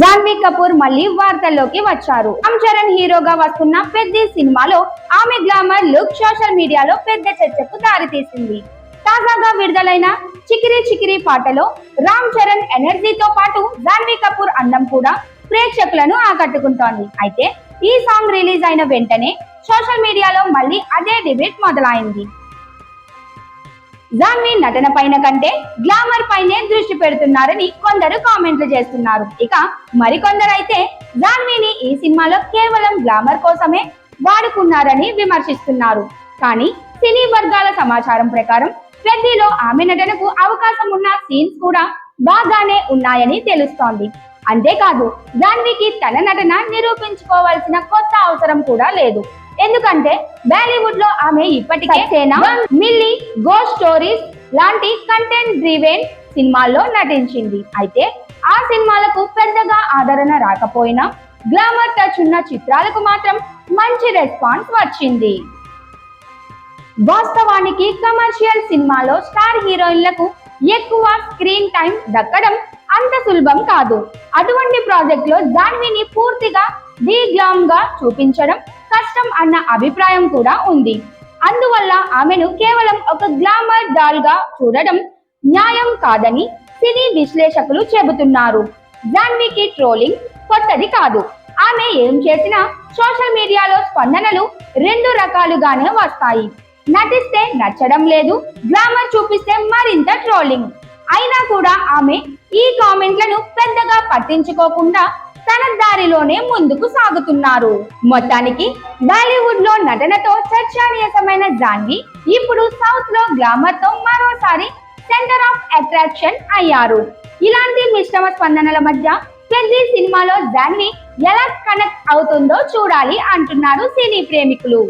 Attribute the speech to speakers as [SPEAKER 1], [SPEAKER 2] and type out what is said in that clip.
[SPEAKER 1] జాన్వీ కపూర్ మళ్ళీ వార్తల్లోకి వచ్చారు. రామ్ చరణ్ హీరోగా వస్తున్న పెద్ద సినిమాలో ఆమె గ్లామర్ లుక్ సోషల్ మీడియాలో పెద్ద చర్చకు దారితీసింది. తాజాగా విడుదలైన చికిరి చికిరి పాటలో రామ్ చరణ్ ఎనర్జీతో పాటు జాన్వీ కపూర్ అందం కూడా ప్రేక్షకులను ఆకట్టుకుంటోంది. అయితే ఈ సాంగ్ రిలీజ్ అయిన వెంటనే సోషల్ మీడియాలో మళ్ళీ అదే డిబేట్ మొదలైంది. జాన్వీ నటన పైన కంటే గ్లామర్ పైనే దృష్టి పెడుతున్నారని కొందరు కామెంట్లు చేస్తున్నారు. ఇక మరికొందరైతే జాన్వీని ఈ సినిమాలో కేవలం గ్లామర్ కోసమే వాడుకున్నారని విమర్శిస్తున్నారు. కానీ సినీ వర్గాల సమాచారం ప్రకారం పెద్దిలో ఆమె నటనకు అవకాశం ఉన్న సీన్స్ కూడా బాగానే ఉన్నాయని తెలుస్తోంది. అంతేకాదు జాన్వీకి తన నటన నిరూపించుకోవాల్సిన కొత్త అవసరం కూడా లేదు. ఎందుకంటే బాలీవుడ్లో ఆమె ఇప్పటికే మిల్లీ గో స్టోరీస్ లాంటి కంటెంట్ డ్రివెన్ సినిమాల్లో నటించింది. అయితే ఆ సినిమాలకు పెద్దగా ఆదరణ రాకపోయినా గ్లామర్ టచ్ ఉన్న చిత్రాలకు మాత్రం మంచి రెస్పాన్స్ వచ్చింది. వాస్తవానికి కమర్షియల్ సినిమాలో స్టార్ హీరోయిన్లకు ఎక్కువ స్క్రీన్ టైం దక్కడం అంత సులభం కాదు. అటువంటి ప్రాజెక్ట్లో జాన్వీని పూర్తిగా డి గ్లామ్గా చూపించడం కష్టం అన్న అభిప్రాయం కూడా ఉంది. అందువల్ల ఆమెను కేవలం ఒక గ్లామర్ డాల్గా చూడడం న్యాయం కాదని సినీ విశ్లేషకులు చెబుతున్నారు. జాన్వీకి ట్రోలింగ్ కొత్తది కాదు. ఆమె ఏం చేసినా సోషల్ మీడియాలో స్పందనలు రెండు రకాలుగానే వస్తాయి. నటిస్తే నచ్చడం లేదు గ్లామర్ చూపిస్తే మరింత ట్రోలింగ్. అయినా కూడా ఆమె ఈ కామెంట్లను పెద్దగా పట్టించుకోకుండా తన దారిలోనే ముందుకు సాగుతున్నారు. మొత్తానికి బాలీవుడ్లో నటనతో చర్చనీయమైన జాన్వి ఇప్పుడు సౌత్లో గ్లామర్తో మరోసారి సెంటర్ ఆఫ్ అట్రాక్షన్ అయ్యారు. ఇలాంటి మిశ్రమ స్పందనల మధ్య పెళ్ళి సినిమాలో జాన్వి ఎలా కనెక్ట్ అవుతుందో చూడాలి అంటున్నారు సినీ ప్రేమికులు.